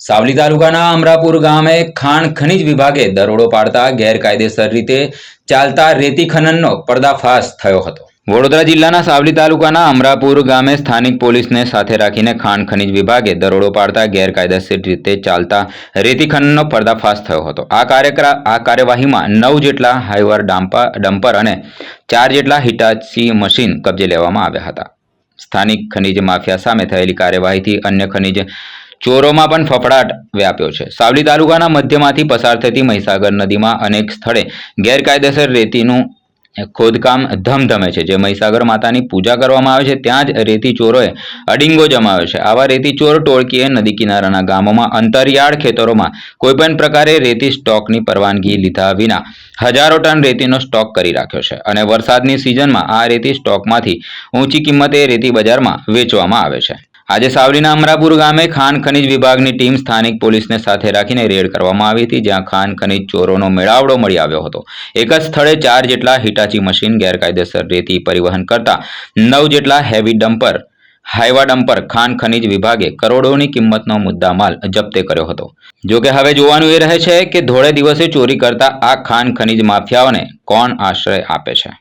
સાવલી તાલુકાના અમરાપુર ગામે ખાણ ખનીજ વિભાગે દરોડો પાડતા ગેરકાયદેસર રીતે ચાલતા રેતી ખનનનો પર્દાફાશ થયો હતો. વડોદરા જિલ્લાના સાવલી તાલુકાના અમરાપુર ગામે સ્થાનિક પોલીસને સાથે રાખીને ખાણ ખનીજ વિભાગે દરોડો પાડતા ગેરકાયદેસર રીતે ચાલતા રેતી ખનનનો પર્દાફાશ થયો હતો. આ કાર્યક્ર, આ કાર્યવાહીમાં નવ જેટલા હાઈવર ડામ્પા, ડમ્પર અને ચાર જેટલા હિટાચી મશીન કબજે લેવામાં આવ્યા હતા. સ્થાનિક ખનીજ માફિયા સામે થયેલી કાર્યવાહીથી અન્ય ખનીજ ચોરોમાં પણ ફફડાટ વ્યાપ્યો છે. સાવલી તાલુકાના મધ્યમાંથી પસાર થતી મહીસાગર નદીમાં અનેક સ્થળે ગેરકાયદેસર રેતીનું ખોદકામ ધમધમે છે. જે મહીસાગર માતાની પૂજા કરવામાં આવે છે, ત્યાં જ રેતી ચોરોએ અડિંગો જમાવ્યો છે. આવા રેતી ચોર ટોળકીએ નદી કિનારાના ગામોમાં, અંતરિયાળ ખેતરોમાં કોઈપણ પ્રકારે રેતી સ્ટોકની પરવાનગી લીધા વિના હજારો ટન રેતીનો સ્ટોક કરી રાખ્યો છે અને વરસાદની સિઝનમાં આ રેતી સ્ટોકમાંથી ઊંચી કિંમતે રેતી બજારમાં વેચવામાં આવે છે. આજે સાવલીના અમરાપુર ગામે ખાન ખનીજ વિભાગની ટીમ સ્થાનિક પોલીસને સાથે રાખીને રેડ કરવામાં આવી હતી, જ્યાં ખાન ખનીજ ચોરોનો મેળાવડો મળી આવ્યો હતો. એક જ સ્થળે ચાર જેટલા હિટાચી મશીન ગેરકાયદેસર રેતી પરિવહન કરતા નવ જેટલા હેવી ડમ્પર, હાઈવા ડમ્પર ખાન ખનીજ વિભાગે કરોડોની કિંમતનો મુદ્દામાલ જપ્તે કર્યો હતો. જો કે હવે જોવાનું એ રહે છે કે ધોળે દિવસે ચોરી કરતા આ ખાન ખનીજ માફિયાઓને કોણ આશ્રય આપે છે?